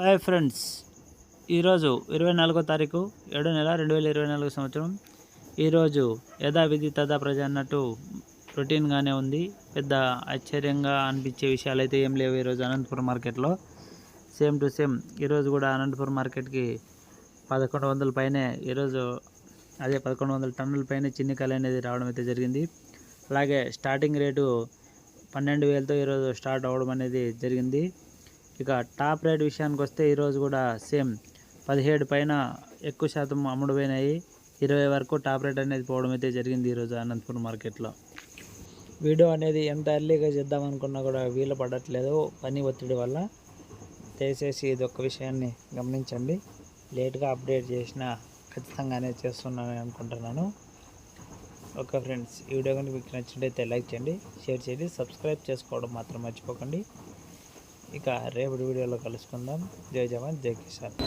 Hi friends. ఈరోజు ఇరవై నాలుగో తారీఖు ఏడో నెల రెండు వేల ఇరవై నాలుగు సంవత్సరం. ఈరోజు యథావిధి తదా ప్రజ అన్నట్టు రొటీన్గానే ఉంది. పెద్ద ఆశ్చర్యంగా అనిపించే విషయాలు అయితే ఏం లేవు ఈరోజు అనంతపురం మార్కెట్లో. సేమ్ టు సేమ్ ఈరోజు కూడా అనంతపురం మార్కెట్కి పదకొండు వందల పైనే ఈరోజు అదే పదకొండు వందల టన్నుల పైన చిన్నికాయలు అనేది రావడం అయితే జరిగింది. అలాగే స్టార్టింగ్ రేటు పన్నెండు వేలతో ఈరోజు స్టార్ట్ అవ్వడం అనేది జరిగింది. ఇక టాప్ రేట్ విషయానికి వస్తే ఈరోజు కూడా సేమ్ పదిహేడు పైన ఎక్కువ శాతం అమ్ముడుపోయినాయి ఇరవై వరకు టాప్ రేట్ అనేది పోవడం అయితే జరిగింది ఈరోజు అనంతపురం మార్కెట్లో. వీడియో అనేది ఎంత ఎర్లీగా చేద్దాం అనుకున్నా కూడా వీలు పడట్లేదు పని ఒత్తిడి వల్ల. దయచేసి ఇది ఒక్క విషయాన్ని గమనించండి. లేట్గా అప్డేట్ చేసిన ఖచ్చితంగానే చేస్తున్నాను అనుకుంటున్నాను. ఓకే ఫ్రెండ్స్ ఈ వీడియో కనుక మీకు నచ్చినట్టయితే లైక్ చేయండి షేర్ చేయండి సబ్స్క్రైబ్ చేసుకోవడం మాత్రం మర్చిపోకండి. ఇక రేపటి వీడియోలో కలుసుకుందాం జై జవాన్ జై కిసాన్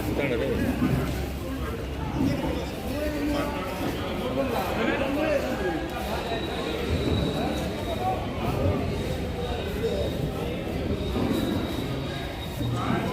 ఇస్తాడు Right.